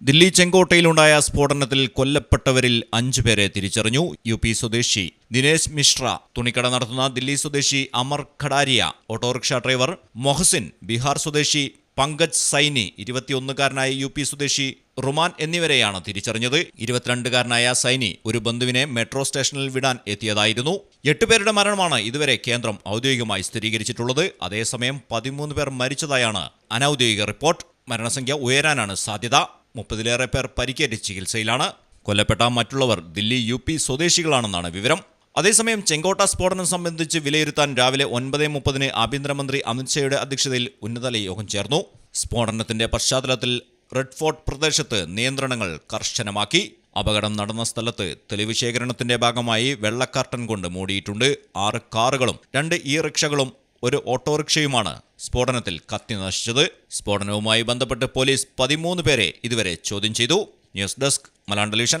ദില്ലി ചെങ്കോട്ടയിലുണ്ടായ സ്ഫോടനത്തിൽ കൊല്ലപ്പെട്ടവരിൽ അഞ്ചു പേരെ തിരിച്ചറിഞ്ഞു. യു പി സ്വദേശി ദിനേശ് മിശ്ര തുണിക്കട നടത്തുന്ന ദില്ലി സ്വദേശി അമർ ഖഡാരിയ ഓട്ടോറിക്ഷ ഡ്രൈവർ മൊഹസിൻ ബീഹാർ സ്വദേശി പങ്കജ് സൈനി ഇരുപത്തിയൊന്നുകാരനായ യു പി സ്വദേശി റുമാൻ എന്നിവരെയാണ് തിരിച്ചറിഞ്ഞത്. ഇരുപത്തിരണ്ടുകാരനായ സൈനി ഒരു ബന്ധുവിനെ മെട്രോ സ്റ്റേഷനിൽ വിടാൻ എത്തിയതായിരുന്നു. എട്ടുപേരുടെ മരണമാണ് ഇതുവരെ കേന്ദ്രം ഔദ്യോഗികമായി സ്ഥിരീകരിച്ചിട്ടുള്ളത്. അതേസമയം പതിമൂന്ന് പേർ മരിച്ചതായാണ് അനൌദ്യോഗിക റിപ്പോർട്ട്. മരണസംഖ്യ ഉയരാനാണ് സാധ്യത. മുപ്പതിലേറെ പേർ പരിക്കേറ്റ് ചികിത്സയിലാണ്. കൊല്ലപ്പെട്ട മറ്റുള്ളവർ ദില്ലി യു സ്വദേശികളാണെന്നാണ് വിവരം. അതേസമയം ചെങ്കോട്ട സ്ഫോടനം സംബന്ധിച്ച് വിലയിരുത്താൻ രാവിലെ ഒൻപത് മുപ്പതിന് ആഭ്യന്തരമന്ത്രി അമിത്ഷായുടെ അധ്യക്ഷതയിൽ ഉന്നതതല യോഗം ചേർന്നു. സ്ഫോടനത്തിന്റെ പശ്ചാത്തലത്തിൽ റെഡ് ഫോർട്ട് പ്രദേശത്ത് നിയന്ത്രണങ്ങൾ കർശനമാക്കി. അപകടം നടന്ന സ്ഥലത്ത് തെളിവ് ശേഖരണത്തിന്റെ ഭാഗമായി വെള്ളക്കാർട്ടൻ കൊണ്ട് മൂടിയിട്ടുണ്ട്. ആറ് കാറുകളും രണ്ട് ഇ റിക്ഷകളും ഒരു ഓട്ടോറിക്ഷയുമാണ് സ്ഫോടനത്തിൽ കത്തി നശിച്ചത് സ്ഫോടനവുമായി ബന്ധപ്പെട്ട് പോലീസ് പതിമൂന്ന് പേരെ ഇതുവരെ ചോദ്യം ചെയ്തു. News desk Malayalam television.